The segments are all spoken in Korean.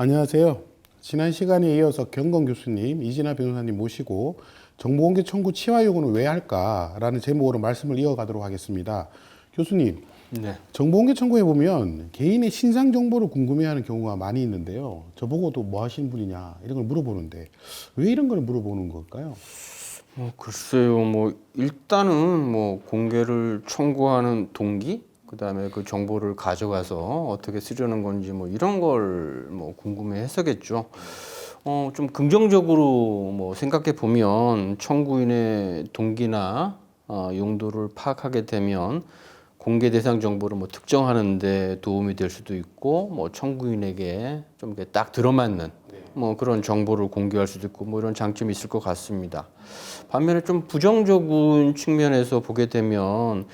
안녕하세요. 지난 시간에 이어서 경건 교수님, 이진아 변호사님 모시고 정보공개 청구 치화 요구는 왜 할까라는 제목으로 말씀을 이어가도록 하겠습니다. 교수님, 네. 정보공개 청구에 보면 개인의 신상 정보를 궁금해하는 경우가 많이 있는데요. 저보고도 뭐 하시는 분이냐 이런 걸 물어보는데 왜 이런 걸 물어보는 걸까요? 뭐 글쎄요, 뭐 일단은 뭐 공개를 청구하는 동기, 그다음에 그 정보를 가져가서 어떻게 쓰려는 건지 뭐 이런 걸 뭐 궁금해했었겠죠. 어, 좀 긍정적으로 뭐 생각해 보면 청구인의 동기나 어, 용도를 파악하게 되면 공개 대상 정보를 뭐 특정하는 데 도움이 될 수도 있고 뭐 청구인에게 좀 이렇게 딱 들어맞는 뭐 그런 정보를 공개할 수도 있고 뭐 이런 장점이 있을 것 같습니다. 반면에 좀 부정적인 측면에서 보게 되면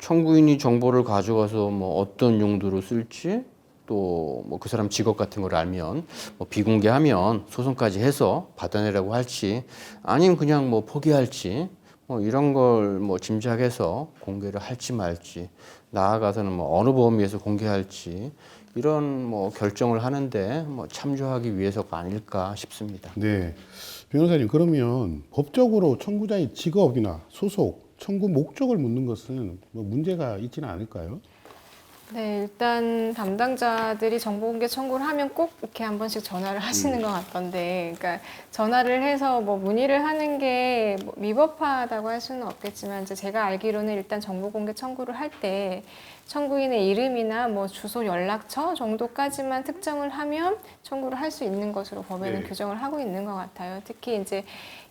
청구인이 정보를 가져가서 뭐 어떤 용도로 쓸지 또 뭐 그 사람 직업 같은 걸 알면 뭐 비공개하면 소송까지 해서 받아내라고 할지 아니면 그냥 뭐 포기할지 뭐 이런 걸 뭐 짐작해서 공개를 할지 말지 나아가서는 뭐 어느 범위에서 공개할지 이런 뭐 결정을 하는데 뭐 참조하기 위해서가 아닐까 싶습니다. 네. 변호사님, 그러면 법적으로 청구자의 직업이나 소속, 청구 목적을 묻는 것은 뭐 문제가 있지는 않을까요? 네, 일단 담당자들이 정보공개 청구를 하면 꼭 이렇게 한 번씩 전화를 하시는 것 같던데, 그러니까 전화를 해서 뭐 문의를 하는 게뭐 미법하다고 할 수는 없겠지만, 이제 제가 알기로는 일단 정보공개 청구를 할 때 청구인의 이름이나 뭐 주소, 연락처 정도까지만 특정을 하면 청구를 할 수 있는 것으로 법에는 네. 규정을 하고 있는 것 같아요. 특히 이제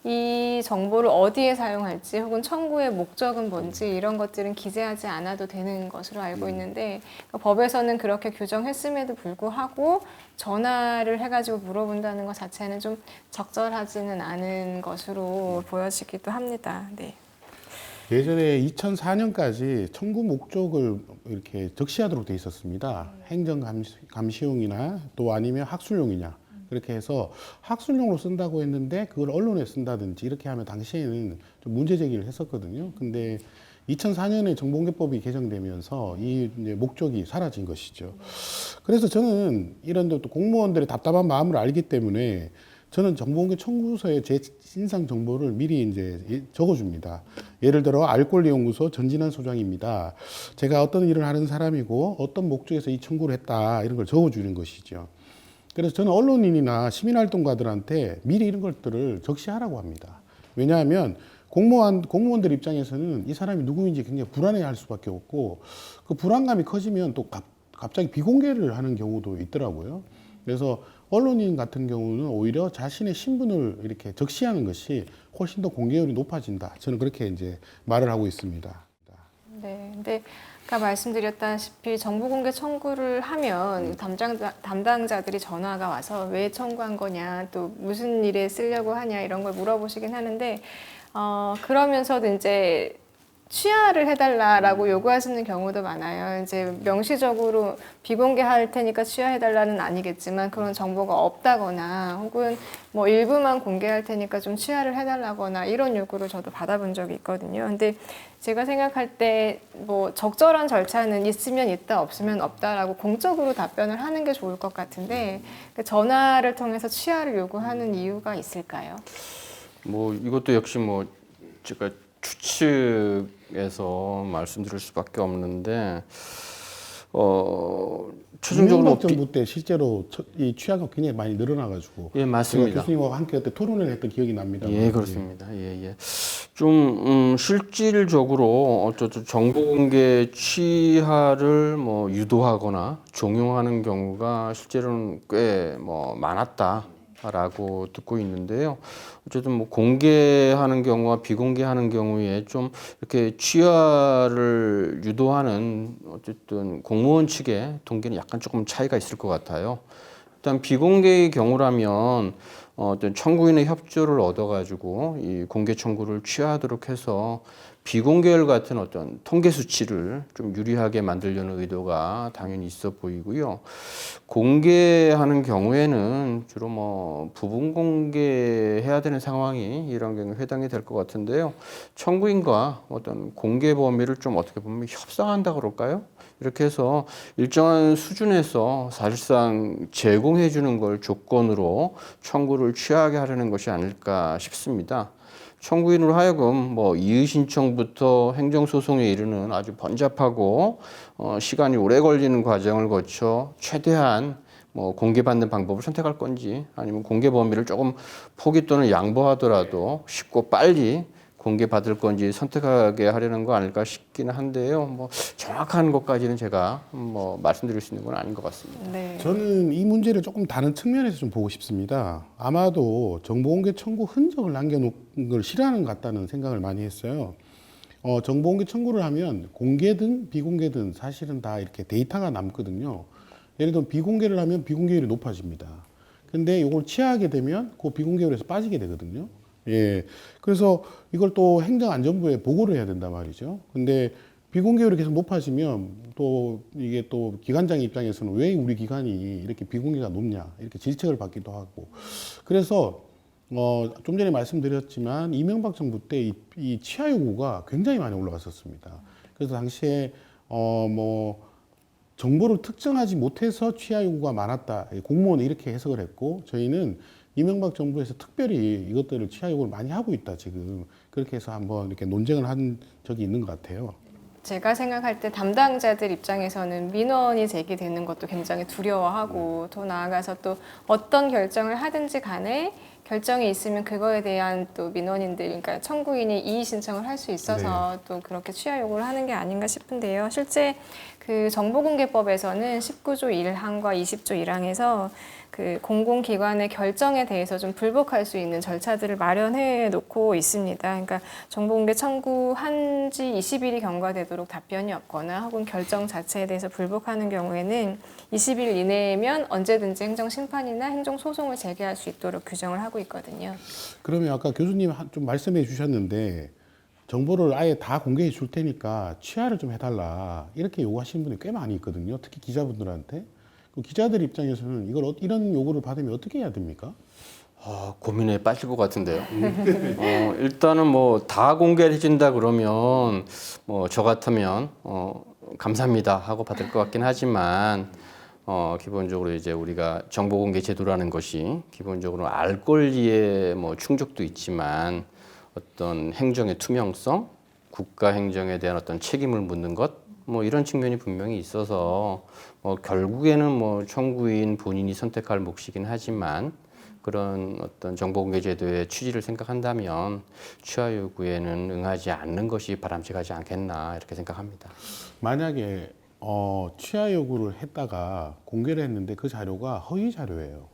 이 정보를 어디에 사용할지 혹은 청구의 목적은 뭔지 이런 것들은 기재하지 않아도 되는 것으로 알고 있는데 그러니까 법에서는 그렇게 규정했음에도 불구하고 전화를 해가지고 물어본다는 것 자체는 좀 적절하지는 않은 것으로 보여지기도 합니다. 네. 예전에 2004년까지 청구 목적을 이렇게 적시하도록 돼 있었습니다. 행정 감시, 감시 용이나 또 아니면 학술용이냐. 그렇게 해서 학술용으로 쓴다고 했는데 그걸 언론에 쓴다든지 이렇게 하면 당시에는 좀 문제 제기를 했었거든요. 근데 2004년에 정보공개법이 개정되면서 이 목적이 사라진 것이죠. 그래서 저는 이런 또 공무원들의 답답한 마음을 알기 때문에 저는 정보공개 청구서에 제 신상 정보를 미리 이제 예- 적어줍니다. 예를 들어 알권리연구소 전진환 소장입니다. 제가 어떤 일을 하는 사람이고 어떤 목적에서 이 청구를 했다 이런 걸 적어주는 것이죠. 그래서 저는 언론인이나 시민활동가들한테 미리 이런 것들을 적시하라고 합니다. 왜냐하면 공무원, 공무원들 입장에서는 이 사람이 누구인지 굉장히 불안해할 수밖에 없고 그 불안감이 커지면 또 갑, 갑자기 비공개를 하는 경우도 있더라고요. 그래서 언론인 같은 경우는 오히려 자신의 신분을 이렇게 적시하는 것이 훨씬 더 공개율이 높아진다. 저는 그렇게 이제 말을 하고 있습니다. 네, 근데 아까 말씀드렸다시피 정보 공개 청구를 하면 담당자, 담당자들이 전화가 와서 왜 청구한 거냐, 또 무슨 일에 쓰려고 하냐 이런 걸 물어보시긴 하는데 어, 그러면서도 이제 취하를 해달라라고 요구하시는 경우도 많아요. 이제 명시적으로 비공개할 테니까 취하해달라는 아니겠지만 그런 정보가 없다거나 혹은 뭐 일부만 공개할 테니까 좀 취하를 해달라거나 이런 요구를 저도 받아본 적이 있거든요. 근데 제가 생각할 때 뭐 적절한 절차는 있으면 있다 없으면 없다라고 공적으로 답변을 하는 게 좋을 것 같은데 그 전화를 통해서 취하를 요구하는 이유가 있을까요? 뭐 이것도 역시 뭐 제가 추측에서 말씀드릴 수밖에 없는데 어 최종적으로 뭐 비- 정부 때 실제로 처- 이 취하가 굉장히 많이 늘어나가지고 예 제가 맞습니다. 교수님과 함께 그때 토론을 했던 기억이 납니다. 예, 그렇습니다. 예, 예. 좀 음, 실질적으로 어쩌죠 정보 공개 취하를 뭐 유도하거나 종용하는 경우가 실제로는 꽤 뭐 많았다 라고 듣고 있는데요. 어쨌든 뭐 공개하는 경우와 비공개하는 경우에 좀 이렇게 취하를 유도하는 어쨌든 공무원 측의 동기는 약간 조금 차이가 있을 것 같아요. 일단 비공개의 경우라면 어, 어떤 청구인의 협조를 얻어가지고 이 공개 청구를 취하도록 해서 비공개열 같은 어떤 통계 수치를 좀 유리하게 만들려는 의도가 당연히 있어 보이고요. 공개하는 경우에는 주로 뭐 부분 공개해야 되는 상황이 이런 경우에 해당이 될 것 같은데요. 청구인과 어떤 공개 범위를 좀 어떻게 보면 협상한다 그럴까요? 이렇게 해서 일정한 수준에서 사실상 제공해 주는 걸 조건으로 청구를 취하게 하려는 것이 아닐까 싶습니다. 청구인으로 하여금 뭐 이의 신청부터 행정 소송에 이르는 아주 번잡하고 어, 시간이 오래 걸리는 과정을 거쳐 최대한 뭐 공개받는 방법을 선택할 건지 아니면 공개 범위를 조금 포기 또는 양보하더라도 쉽고 빨리 공개받을 건지 선택하게 하려는 거 아닐까 싶기는 한데요. 뭐 정확한 것까지는 제가 뭐 말씀드릴 수 있는 건 아닌 것 같습니다. 네. 저는 이 문제를 조금 다른 측면에서 좀 보고 싶습니다. 아마도 정보공개 청구 흔적을 남겨놓은 걸 싫어하는 것 같다는 생각을 많이 했어요. 어, 정보공개 청구를 하면 공개든 비공개든 사실은 다 이렇게 데이터가 남거든요. 예를 들어 비공개를 하면 비공개율이 높아집니다. 근데 이걸 취하게 되면 그 비공개율에서 빠지게 되거든요. 예. 그래서 이걸 또 행정안전부에 보고를 해야 된단 말이죠. 근데 비공개율이 계속 높아지면 또 이게 또 기관장 입장에서는 왜 우리 기관이 이렇게 비공개가 높냐 이렇게 질책을 받기도 하고 그래서 어, 좀 전에 말씀드렸지만 이명박 정부 때 이, 이 치아 요구가 굉장히 많이 올라갔었습니다. 그래서 당시에 어, 뭐 정보를 특정하지 못해서 취하 요구가 많았다. 공무원은 이렇게 해석을 했고 저희는 이명박 정부에서 특별히 이것들을 취하 요구를 많이 하고 있다 지금 그렇게 해서 한번 이렇게 논쟁을 한 적이 있는 것 같아요. 제가 생각할 때 담당자들 입장에서는 민원이 제기되는 것도 굉장히 두려워하고 더 나아가서 또 어떤 결정을 하든지 간에 결정이 있으면 그거에 대한 또 민원인들, 그러니까 청구인이 이의 신청을 할 수 있어서 또 그렇게 취하 요구를 하는 게 아닌가 싶은데요. 실제 그 정보공개법에서는 19조 1항과 20조 1항에서 그 공공기관의 결정에 대해서 좀 불복할 수 있는 절차들을 마련해 놓고 있습니다. 그러니까 정보공개 청구한 지 20일이 경과되도록 답변이 없거나 혹은 결정 자체에 대해서 불복하는 경우에는 20일 이내면 언제든지 행정심판이나 행정소송을 제기할 수 있도록 규정을 하고 있거든요. 그러면 아까 교수님 한- 좀 말씀해 주셨는데 정보를 아예 다 공개해 줄 테니까 취하를 좀 해달라 이렇게 요구하시는 분이 꽤 많이 있거든요. 특히 기자분들한테. 그 기자들 입장에서는 이걸 어- 이런 요구를 받으면 어떻게 해야 됩니까? 아, 고민에 빠질 것 같은데요. 어, 일단은 뭐 다 공개해 준다 그러면 뭐 저 같으면 어, 감사합니다 하고 받을 것 같긴 하지만 어, 기본적으로 이제 우리가 정보 공개 제도라는 것이 기본적으로 알 권리의 뭐 충족도 있지만 어떤 행정의 투명성, 국가 행정에 대한 어떤 책임을 묻는 것 뭐 이런 측면이 분명히 있어서 뭐 결국에는 뭐 청구인 본인이 선택할 몫이긴 하지만 그런 어떤 정보공개제도의 취지를 생각한다면 취하 요구에는 응하지 않는 것이 바람직하지 않겠나 이렇게 생각합니다. 만약에 어, 취하 요구를 했다가 공개를 했는데 그 자료가 허위 자료예요.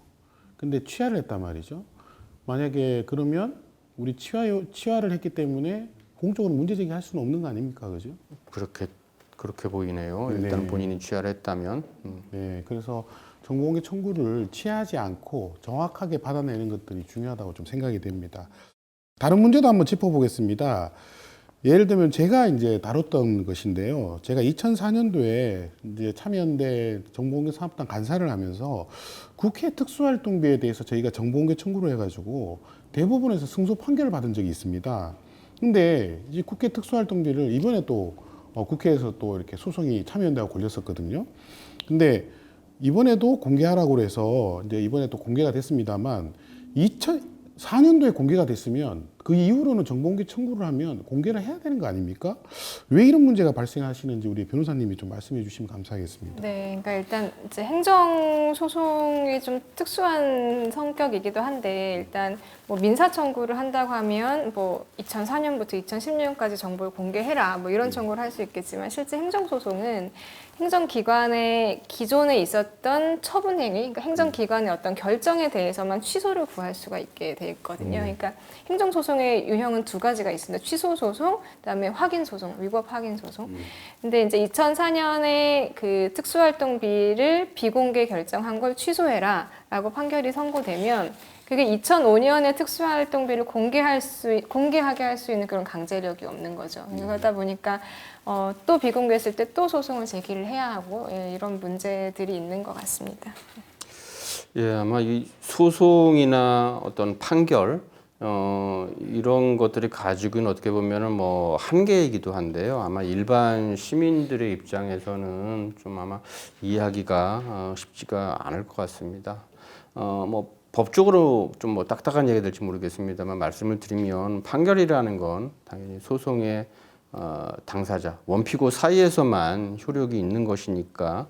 근데 취하를 했단 말이죠. 만약에 그러면 우리 취하 요, 취하를 했기 때문에 공적으로 문제 제기할 수는 없는 거 아닙니까, 그죠? 그렇게 그렇게 보이네요. 네. 일단 본인이 취하를 했다면 음. 네, 그래서 정보공개 청구를 취하지 않고 정확하게 받아내는 것들이 중요하다고 좀 생각이 됩니다. 다른 문제도 한번 짚어보겠습니다. 예를 들면 제가 이제 다뤘던 것인데요. 제가 2004년도에 이제 참여연대 정보공개 사업단 간사를 하면서 국회 특수활동비에 대해서 저희가 정보공개 청구를 해가지고 대부분에서 승소 판결을 받은 적이 있습니다. 근데 이 국회 특수활동비를 이번에 또 어, 국회에서 또 이렇게 소송이 참여연대가 걸렸었거든요. 근데 이번에도 공개하라고 그래서 이제 이번에 또 공개가 됐습니다만 2004년도에 공개가 됐으면 그 이후로는 정보공개 청구를 하면 공개를 해야 되는 거 아닙니까? 왜 이런 문제가 발생하시는지 우리 변호사님이 좀 말씀해 주시면 감사하겠습니다. 네, 그러니까 일단 이제 행정 소송이 좀 특수한 성격이기도 한데 일단 뭐 민사 청구를 한다고 하면 뭐 2004년부터 2010년까지 정보를 공개해라 뭐 이런 청구를 할 수 있겠지만 실제 행정 소송은 행정기관의 기존에 있었던 처분 행위, 그러니까 행정기관의 어떤 결정에 대해서만 취소를 구할 수가 있게 돼 있거든요. 그러니까 행정소송이 특수활동의 유형은 두 가지가 있습니다. 취소 소송, 그다음에 확인 소송, 위법 확인 소송. 근데 이제 2004년에 그 특수활동비를 비공개 결정한 걸 취소해라라고 판결이 선고되면 그게 2005년에 특수활동비를 공개할 수 공개하게 할 수 있는 그런 강제력이 없는 거죠. 그러다 보니까 어, 또 비공개했을 때 또 소송을 제기를 해야 하고 예, 이런 문제들이 있는 것 같습니다. 예, 아마 이 소송이나 어떤 판결 어, 이런 것들이 가지고 있는 어떻게 보면은 뭐 한계이기도 한데요. 아마 일반 시민들의 입장에서는 좀 아마 이해하기가 어, 쉽지가 않을 것 같습니다. 어, 뭐 법적으로 좀 뭐 딱딱한 얘기가 될지 모르겠습니다만 말씀을 드리면 판결이라는 건 당연히 소송의 어, 당사자 원피고 사이에서만 효력이 있는 것이니까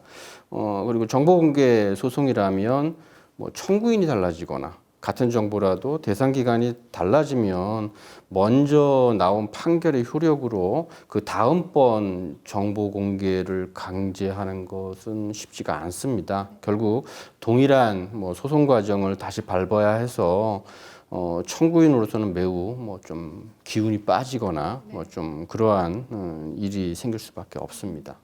어, 그리고 정보공개 소송이라면 뭐 청구인이 달라지거나 같은 정보라도 대상 기간이 달라지면 먼저 나온 판결의 효력으로 그 다음번 정보 공개를 강제하는 것은 쉽지가 않습니다. 결국 동일한 뭐 소송 과정을 다시 밟아야 해서 어, 청구인으로서는 매우 뭐 좀 기운이 빠지거나 뭐 좀 그러한 음, 일이 생길 수밖에 없습니다.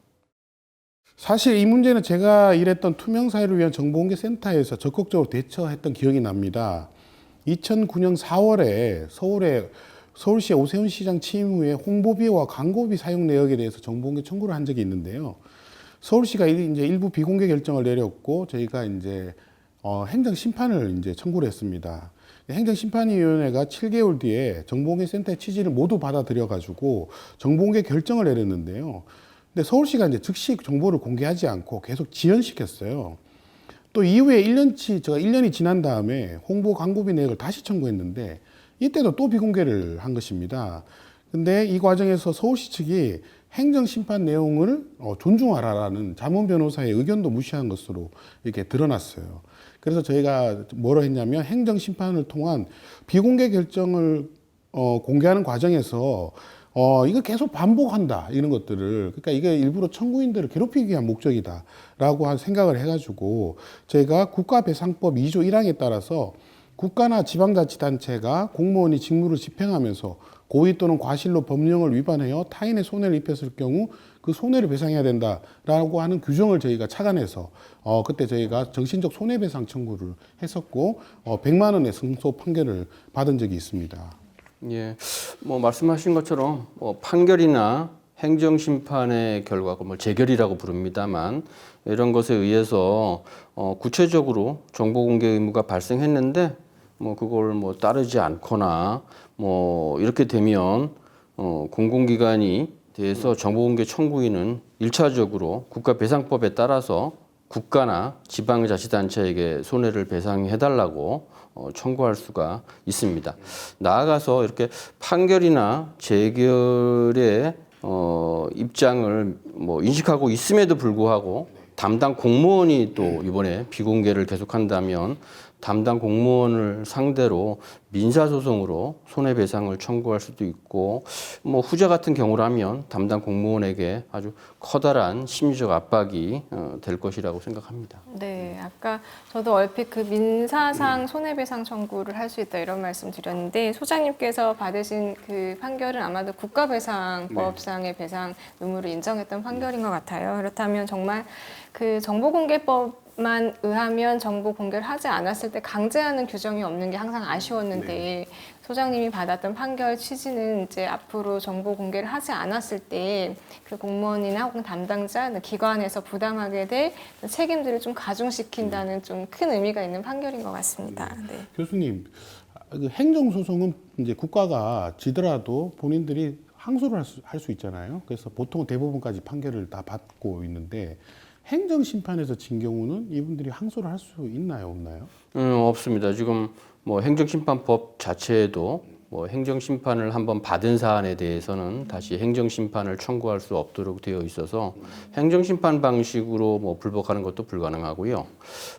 사실 이 문제는 제가 일했던 투명사회를 위한 정보공개센터에서 적극적으로 대처했던 기억이 납니다. 2009년 4월에 서울에 서울시 오세훈 시장 취임 후에 홍보비와 광고비 사용 내역에 대해서 정보공개 청구를 한 적이 있는데요. 서울시가 이- 이제 일부 비공개 결정을 내렸고 저희가 이제 어, 행정 심판을 이제 청구를 했습니다. 행정 심판위원회가 7개월 뒤에 정보공개 센터의 취지를 모두 받아들여 가지고 정보공개 결정을 내렸는데요. 근데 서울시가 이제 즉시 정보를 공개하지 않고 계속 지연시켰어요. 또 이후에 1년치 제가 1년이 지난 다음에 홍보 광고비 내역을 다시 청구했는데 이때도 또 비공개를 한 것입니다. 근데 이 과정에서 서울시 측이 행정 심판 내용을 어, 존중하라라는 자문 변호사의 의견도 무시한 것으로 이렇게 드러났어요. 그래서 저희가 뭐로 했냐면 행정 심판을 통한 비공개 결정을 어, 공개하는 과정에서 어, 이거 계속 반복한다. 이런 것들을. 그러니까 이게 일부러 청구인들을 괴롭히기 위한 목적이다 라고 한 생각을 해가지고 저희가 국가배상법 2조 1항에 따라서 국가나 지방자치단체가 공무원이 직무를 집행하면서 고의 또는 과실로 법령을 위반하여 타인의 손해를 입혔을 경우 그 손해를 배상해야 된다라고 하는 규정을 저희가 착안해서 어 그때 저희가 정신적 손해배상 청구를 했었고 어 100만 원의 승소 판결을 받은 적이 있습니다. 예, 뭐 말씀하신 것처럼 뭐 판결이나 행정 심판의 결과가 뭐 재결이라고 부릅니다만 이런 것에 의해서 어, 구체적으로 정보 공개 의무가 발생했는데 뭐 그걸 뭐 따르지 않거나 뭐 이렇게 되면 어, 공공기관이 대해서 정보 공개 청구인은 일차적으로 국가배상법에 따라서 국가나 지방자치단체에게 손해를 배상해달라고 어, 청구할 수가 있습니다. 나아가서 이렇게 판결이나 재결의 어, 입장을 뭐 인식하고 있음에도 불구하고 담당 공무원이 또 이번에 비공개를 계속한다면 담당 공무원을 상대로 민사소송으로 손해배상을 청구할 수도 있고 뭐 후자 같은 경우라면 담당 공무원에게 아주 커다란 심리적 압박이 어, 될 것이라고 생각합니다. 네, 아까 저도 얼핏 그 민사상 손해배상 청구를 할 수 있다 이런 말씀 드렸는데 소장님께서 받으신 그 판결은 아마도 국가배상법상의 배상 의무를 인정했던 판결인 것 같아요. 그렇다면 정말 그 정보공개법 만 의하면 정보 공개를 하지 않았을 때 강제하는 규정이 없는 게 항상 아쉬웠는데 소장님이 받았던 판결 취지는 이제 앞으로 정보 공개를 하지 않았을 때 그 공무원이나 혹은 담당자 기관에서 부담하게 될 책임들을 좀 가중시킨다는 좀큰 의미가 있는 판결인 것 같습니다. 네. 교수님, 그 행정 소송은 이제 국가가 지더라도 본인들이 항소를 할 수 있잖아요. 그래서 보통 대부분까지 판결을 다 받고 있는데 행정심판에서 진 경우는 이분들이 항소를 할 수 있나요, 없나요? 음, 없습니다. 지금 뭐 행정심판법 자체에도 뭐 행정심판을 한번 받은 사안에 대해서는 다시 행정심판을 청구할 수 없도록 되어 있어서 행정심판 방식으로 뭐 불복하는 것도 불가능하고요.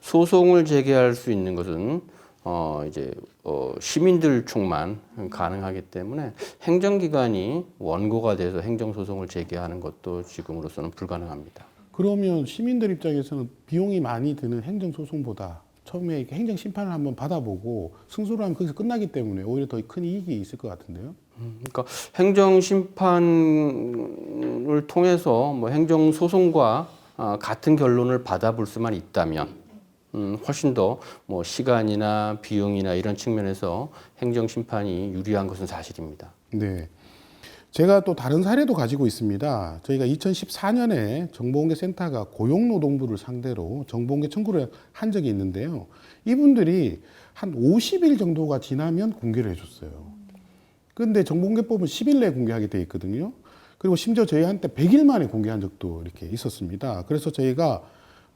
소송을 제기할 수 있는 것은 어 이제 어 시민들 쪽만 가능하기 때문에 행정기관이 원고가 돼서 행정소송을 제기하는 것도 지금으로서는 불가능합니다. 그러면 시민들 입장에서는 비용이 많이 드는 행정소송보다 처음에 행정 심판을 한번 받아보고 승소를 하면 거기서 끝나기 때문에 오히려 더 큰 이익이 있을 것 같은데요. 음, 그러니까 행정 심판을 통해서 뭐 행정 소송과 아, 같은 결론을 받아볼 수만 있다면 음, 훨씬 더 뭐 시간이나 비용이나 이런 측면에서 행정 심판이 유리한 것은 사실입니다. 네. 제가 또 다른 사례도 가지고 있습니다. 저희가 2014년에 정보공개 센터가 고용노동부를 상대로 정보공개 청구를 한 적이 있는데요. 이분들이 한 50일 정도가 지나면 공개를 해줬어요. 근데 정보공개법은 10일 내에 공개하게 돼 있거든요. 그리고 심지어 저희한테 100일 만에 공개한 적도 이렇게 있었습니다. 그래서 저희가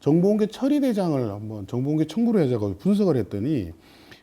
정보공개 처리 대장을 한번 정보공개 청구를 해자고 분석을 했더니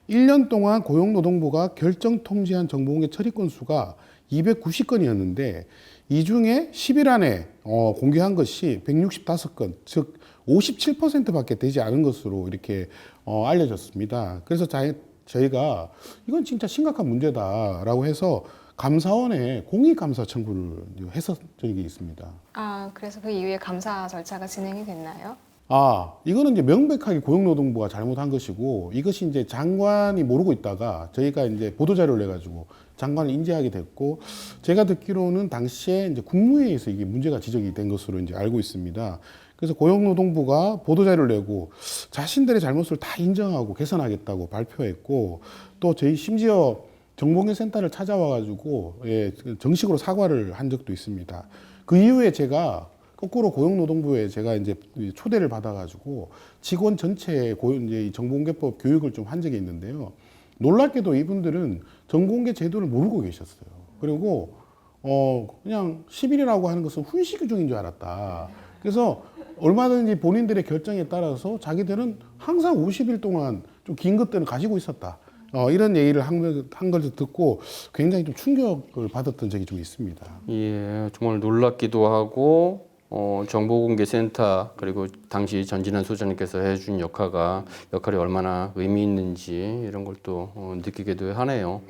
1년 동안 고용노동부가 결정 통지한 정보공개 처리 건수가 290건이었는데 이 중에 10일 안에 어, 공개한 것이 165건, 즉 57%밖에 되지 않은 것으로 이렇게 어, 알려졌습니다. 그래서 자, 저희가 이건 진짜 심각한 문제다라고 해서 감사원에 공익 감사 청구를 했었 적이 있습니다. 아, 그래서 그 이후에 감사 절차가 진행이 됐나요? 아, 이거는 이제 명백하게 고용노동부가 잘못한 것이고 이것이 이제 장관이 모르고 있다가 저희가 이제 보도자료를 내가지고 장관을 인지하게 됐고 제가 듣기로는 당시에 이제 국무회의에서 이게 문제가 지적이 된 것으로 이제 알고 있습니다. 그래서 고용노동부가 보도자료를 내고 자신들의 잘못을 다 인정하고 개선하겠다고 발표했고 또 저희 심지어 정보공개 센터를 찾아와가지고 예, 정식으로 사과를 한 적도 있습니다. 그 이후에 제가 거꾸로 고용노동부에 제가 이제 초대를 받아가지고 직원 전체에 고용 이제 이 정보공개법 교육을 좀 한 적이 있는데요. 놀랍게도 이분들은 정보공개 제도를 모르고 계셨어요. 그리고 어 그냥 10일이라고 하는 것은 훈시 중인 줄 알았다. 그래서 얼마든지 본인들의 결정에 따라서 자기들은 항상 50일 동안 좀 긴 것들을 가지고 있었다. 어, 이런 얘기를 한, 걸- 한걸 듣고 굉장히 좀 충격을 받았던 적이 좀 있습니다. 예, 정말 놀랍기도 하고 어, 정보공개센터 그리고 당시 전진환 소장님께서 해준 역할가 역할이 얼마나 의미 있는지 이런 걸또 어, 느끼기도 하네요.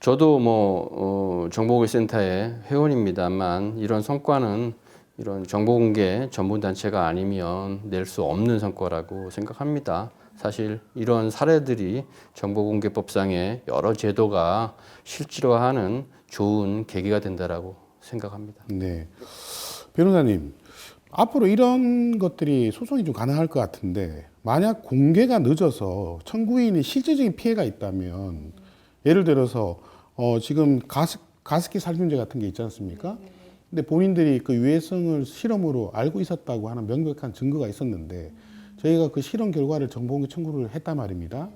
저도 뭐 어, 정보공개센터의 회원입니다만 이런 성과는 이런 정보공개 전문 단체가 아니면 낼 수 없는 성과라고 생각합니다. 사실 이런 사례들이 정보공개법상의 여러 제도가 실질화하는 좋은 계기가 된다라고 생각합니다. 네. 변호사님, 앞으로 이런 것들이 소송이 좀 가능할 것 같은데, 만약 공개가 늦어서 청구인이 실질적인 피해가 있다면, 예를 들어서, 어, 지금 가습, 가습기 살균제 같은 게 있지 않습니까? 근데 본인들이 그 유해성을 실험으로 알고 있었다고 하는 명백한 증거가 있었는데, 저희가 그 실험 결과를 정보공개 청구를 했단 말입니다.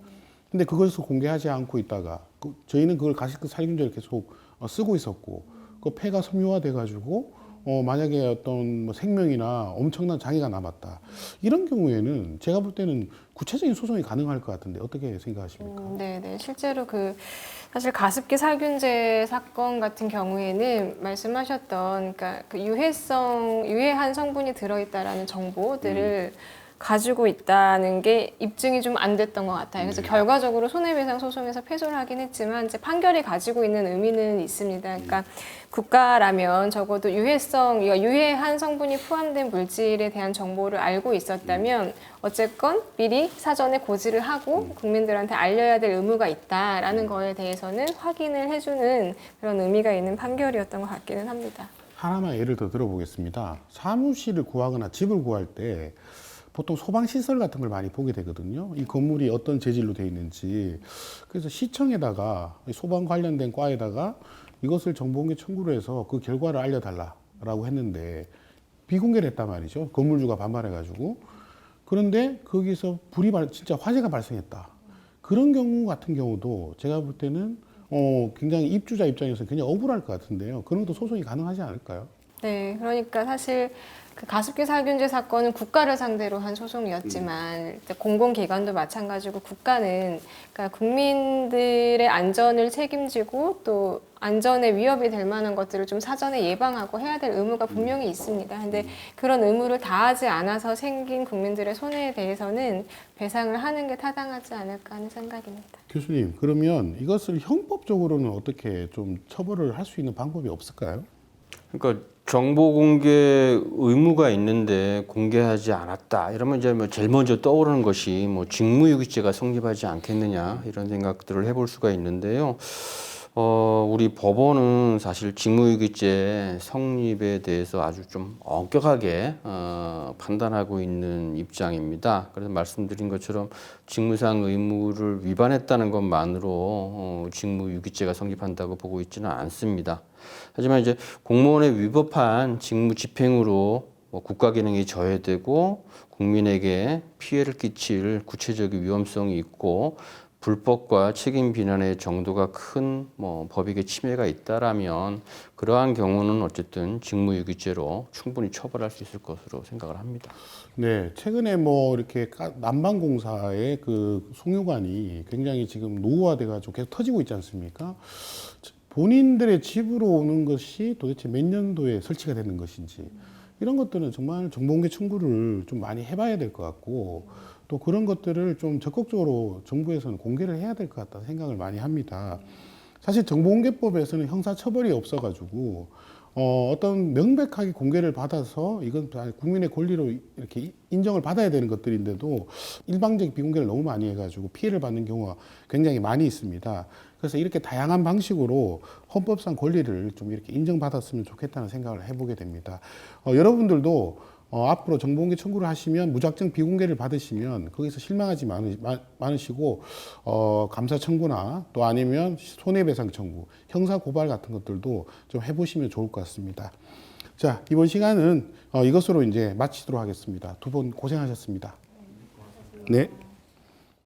근데 그것을 공개하지 않고 있다가, 그 저희는 그걸 가습기 살균제를 계속 어, 쓰고 있었고, 그 폐가 섬유화돼 가지고 어 만약에 어떤 뭐 생명이나 엄청난 장애가 남았다 이런 경우에는 제가 볼 때는 구체적인 소송이 가능할 것 같은데 어떻게 생각하십니까? 음, 네, 네. 실제로 그 사실 가습기 살균제 사건 같은 경우에는 말씀하셨던 그러니까 그 유해성 유해한 성분이 들어 있다라는 정보들을 가지고 있다는 게 입증이 좀 안 됐던 것 같아요. 그래서 결과적으로 손해배상 소송에서 패소를 하긴 했지만 이제 판결이 가지고 있는 의미는 있습니다. 그러니까 국가라면 적어도 유해성, 이거 유해한 성분이 포함된 물질에 대한 정보를 알고 있었다면 어쨌건 미리 사전에 고지를 하고 국민들한테 알려야 될 의무가 있다라는 거에 대해서는 확인을 해주는 그런 의미가 있는 판결이었던 것 같기는 합니다. 하나만 예를 더 들어보겠습니다. 사무실을 구하거나 집을 구할 때 보통 소방 시설 같은 걸 많이 보게 되거든요. 이 건물이 어떤 재질로 되어 있는지. 그래서 시청에다가 이 소방 관련된 과에다가 이것을 정보공개 청구를 해서 그 결과를 알려달라라고 했는데 비공개를 했단 말이죠. 건물주가 반발해가지고. 그런데 거기서 불이 발, 진짜 화재가 발생했다. 그런 경우 같은 경우도 제가 볼 때는 어, 굉장히 입주자 입장에서 굉장히 억울할 것 같은데요. 그런 것도 소송이 가능하지 않을까요? 네, 그러니까 사실 그 가습기 살균제 사건은 국가를 상대로 한 소송이었지만 이제 공공기관도 마찬가지고 국가는 그러니까 국민들의 안전을 책임지고 또 안전에 위협이 될 만한 것들을 좀 사전에 예방하고 해야 될 의무가 분명히 있습니다. 근데 그런 의무를 다하지 않아서 생긴 국민들의 손해에 대해서는 배상을 하는 게 타당하지 않을까 하는 생각입니다. 교수님, 그러면 이것을 형법적으로는 어떻게 좀 처벌을 할 수 있는 방법이 없을까요? 그러니까 정보 공개 의무가 있는데 공개하지 않았다. 이러면 이제 뭐 제일 먼저 떠오르는 것이 뭐 직무유기죄가 성립하지 않겠느냐 이런 생각들을 해볼 수가 있는데요. 어, 우리 법원은 사실 직무유기죄 성립에 대해서 아주 좀 엄격하게 어, 판단하고 있는 입장입니다. 그래서 말씀드린 것처럼 직무상 의무를 위반했다는 것만으로 어, 직무유기죄가 성립한다고 보고 있지는 않습니다. 하지만 이제 공무원의 위법한 직무 집행으로 뭐 국가 기능이 저해되고 국민에게 피해를 끼칠 구체적인 위험성이 있고 불법과 책임 비난의 정도가 큰 뭐 법익의 침해가 있다라면 그러한 경우는 어쨌든 직무유기죄로 충분히 처벌할 수 있을 것으로 생각을 합니다. 네, 최근에 뭐 이렇게 가- 난방공사의 그 송유관이 굉장히 지금 노후화돼가지고 계속 터지고 있지 않습니까? 본인들의 집으로 오는 것이 도대체 몇 년도에 설치가 되는 것인지 이런 것들은 정말 정보공개 청구를 좀 많이 해봐야 될 것 같고 또 그런 것들을 좀 적극적으로 정부에서는 공개를 해야 될 것 같다는 생각을 많이 합니다. 사실 정보공개법에서는 형사처벌이 없어가지고 어, 어떤 명백하게 공개를 받아서 이건 다 국민의 권리로 이렇게 인정을 받아야 되는 것들인데도 일방적 비공개를 너무 많이 해가지고 피해를 받는 경우가 굉장히 많이 있습니다. 그래서 이렇게 다양한 방식으로 헌법상 권리를 좀 이렇게 인정받았으면 좋겠다는 생각을 해보게 됩니다. 어, 여러분들도 어, 앞으로 정보공개 청구를 하시면 무작정 비공개를 받으시면 거기서 실망하지 많으, 마- 많으시고 어, 감사 청구나 또 아니면 손해배상 청구, 형사 고발 같은 것들도 좀 해보시면 좋을 것 같습니다. 자 이번 시간은 어, 이것으로 이제 마치도록 하겠습니다. 두 분 고생하셨습니다. 네.